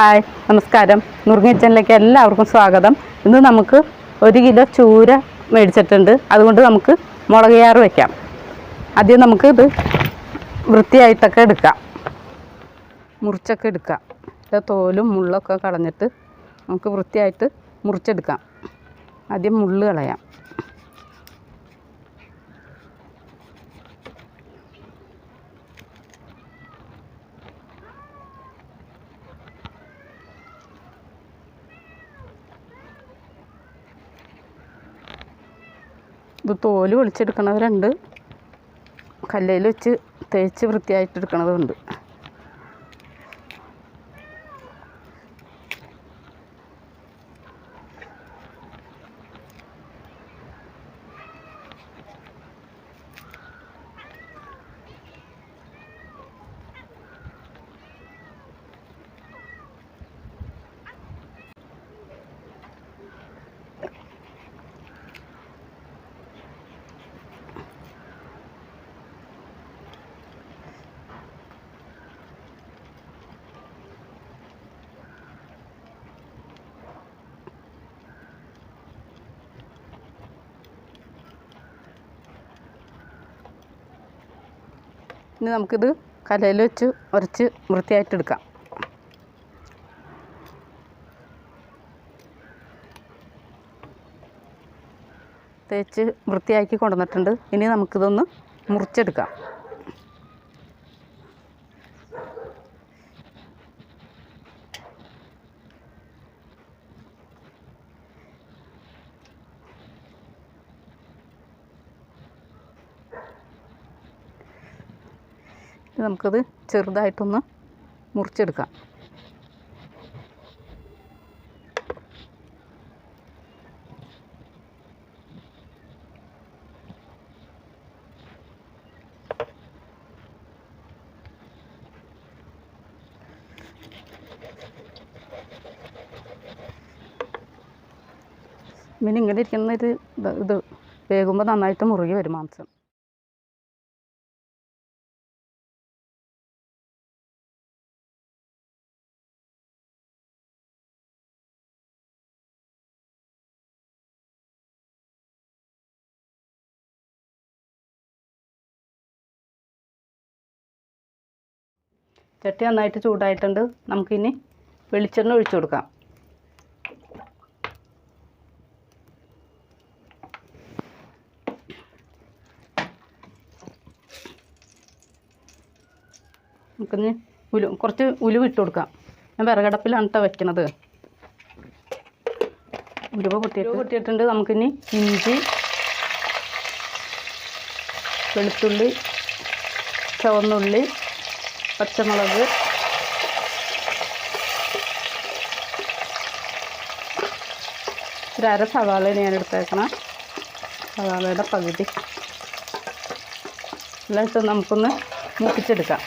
Hi നമസ്കാരം. നുറുങ്ങ ചാനലിലേക്ക് എല്ലാവർക്കും സ്വാഗതം. ഇന്ന് നമുക്ക് ഒരു കിലോ ചൂര മേടിച്ചിട്ടുണ്ട്. അതുകൊണ്ട് നമുക്ക് മുളക് ചാറ് വയ്ക്കാം ആദ്യം നമുക്ക് ഇത് വൃത്തിയായിട്ടൊക്കെ എടുക്കാം. മുറിച്ചൊക്കെ എടുക്കാം. ഇതിന്റെ തോലും മുള്ളൊക്കെ കളഞ്ഞിട്ട് നമുക്ക് വൃത്തിയായിട്ട് മുറിച്ചെടുക്കാം. ആദ്യം മുള്ള് കളയാം. ഇത് തോൽ പൊളിച്ചെടുക്കണവരുണ്ട്. കല്ലയിൽ വെച്ച് തേച്ച് വൃത്തിയായിട്ട് ഇനി നമുക്കിത് കലയിൽ വെച്ച് ഉരച്ച് വൃത്തിയായിട്ട് എടുക്കാം. തേച്ച് വൃത്തിയാക്കി കൊണ്ടുവന്നിട്ടുണ്ട്. ഇനി നമുക്കിതൊന്ന് മുറിച്ചെടുക്കാം. നമുക്കത് ചെറുതായിട്ടൊന്ന് മുറിച്ചെടുക്കാം. പിന്നെ ഇങ്ങനെ ഇരിക്കുന്ന ഒരു ഇത് വേകുമ്പോൾ നന്നായിട്ട് മുറുകി വരും മാംസം. ചട്ടി നന്നായിട്ട് ചൂടായിട്ടുണ്ട്. നമുക്കിനി വെളിച്ചെണ്ണ ഒഴിച്ചു കൊടുക്കാം. നമുക്കിന്ന് ഉലു കുറച്ച് ഉലുവ ഇട്ട് കൊടുക്കാം. ഞാൻ വിറകടപ്പിലാണ് കേട്ടോ വെക്കണത്. ഉലുവ പൊട്ടിയിട്ട് പൊട്ടിയിട്ടുണ്ട്. നമുക്കിനി ഇഞ്ചി വെളുത്തുള്ളി ചുവന്നുള്ളി പച്ചമുളക് ഒരു അര സവാളയാണ് ഞാൻ എടുത്തേക്കണം. സവാളയുടെ പകുതി. എല്ലാം ഇട്ട് നമുക്കൊന്ന് മൂപ്പിച്ചെടുക്കാം.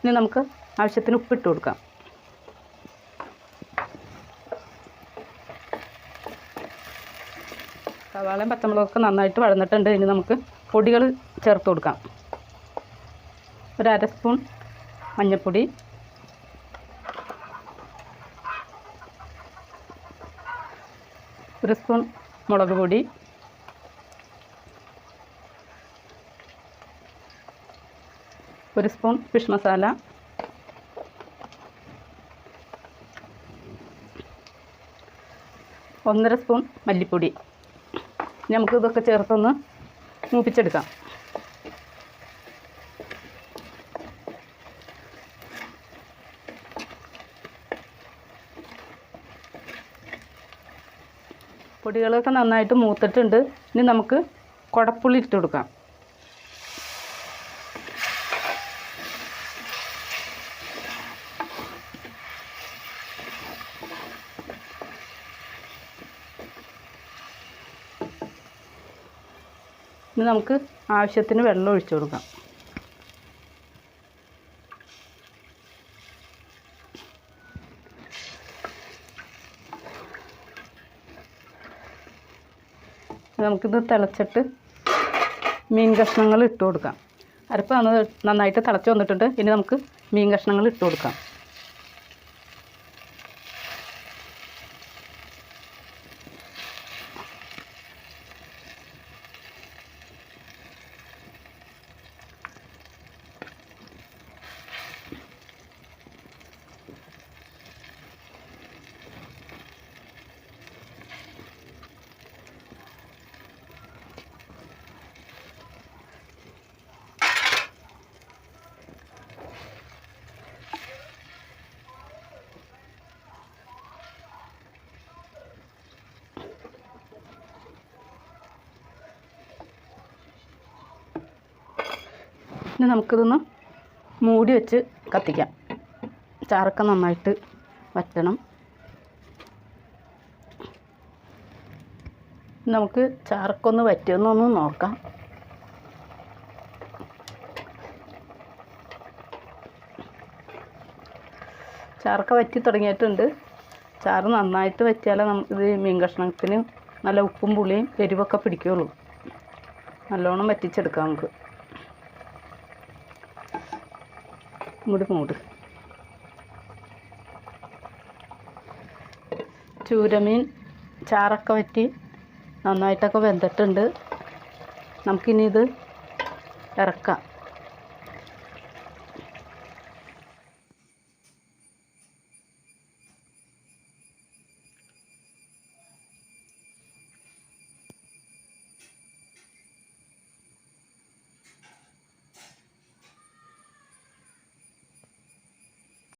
ഇനി നമുക്ക് ആവശ്യത്തിന് ഉപ്പിട്ട് കൊടുക്കാം. സവാളയും പച്ചമുളകൊക്കെ നന്നായിട്ട് വഴന്നിട്ടുണ്ട്. ഇനി നമുക്ക് പൊടികൾ ചേർത്ത് കൊടുക്കാം. ഒരു അര സ്പൂൺ മഞ്ഞൾപ്പൊടി. ഒരു സ്പൂൺ മുളക് പൊടി. ഒരു സ്പൂൺ ഫിഷ് മസാല. ഒന്നര സ്പൂൺ മല്ലിപ്പൊടി. നമുക്ക് ഇതൊക്കെ ചേർത്തൊന്ന് മൂപ്പിച്ചെടുക്കാം. പൊടികളൊക്കെ നന്നായിട്ട് മൂത്തിട്ടുണ്ട്. ഇനി നമുക്ക് കുടപ്പുള്ളി ഇട്ട് കൊടുക്കാം. ഇനി നമുക്ക് ആവശ്യത്തിന് വെള്ളം ഒഴിച്ചു കൊടുക്കാം. നമുക്കിത് തിളച്ചിട്ട് മീൻ കഷ്ണങ്ങൾ ഇട്ട് കൊടുക്കാം. അരപ്പ് നന്നായിട്ട് തിളച്ച് വന്നിട്ടുണ്ട്. ഇനി നമുക്ക് മീൻ കഷ്ണങ്ങൾ ഇട്ട് കൊടുക്കാം. ഇനി നമുക്കിതൊന്ന് മൂടി വെച്ച് കത്തിക്കാം. ചാറൊക്കെ നന്നായിട്ട് വറ്റണം. നമുക്ക് ചാറക്കൊന്ന് വറ്റുമെന്നൊന്ന് നോക്കാം. ചാറൊക്കെ വറ്റി തുടങ്ങിയിട്ടുണ്ട്. ചാറ് നന്നായിട്ട് വറ്റിയാലേ നമുക്ക് ഇത് മീൻ കഷ്ണത്തിന് നല്ല ഉപ്പും പുളിയും എരിവൊക്കെ പിടിക്കുകയുള്ളൂ നല്ലോണം വറ്റിച്ചെടുക്കാം നമുക്ക്. മൂടി മൂട് ചൂരമീൻ ചാറൊക്കെ വറ്റി നന്നായിട്ടൊക്കെ വെന്തിട്ടുണ്ട്. നമുക്കിനി ഇത് ഇറക്കാം.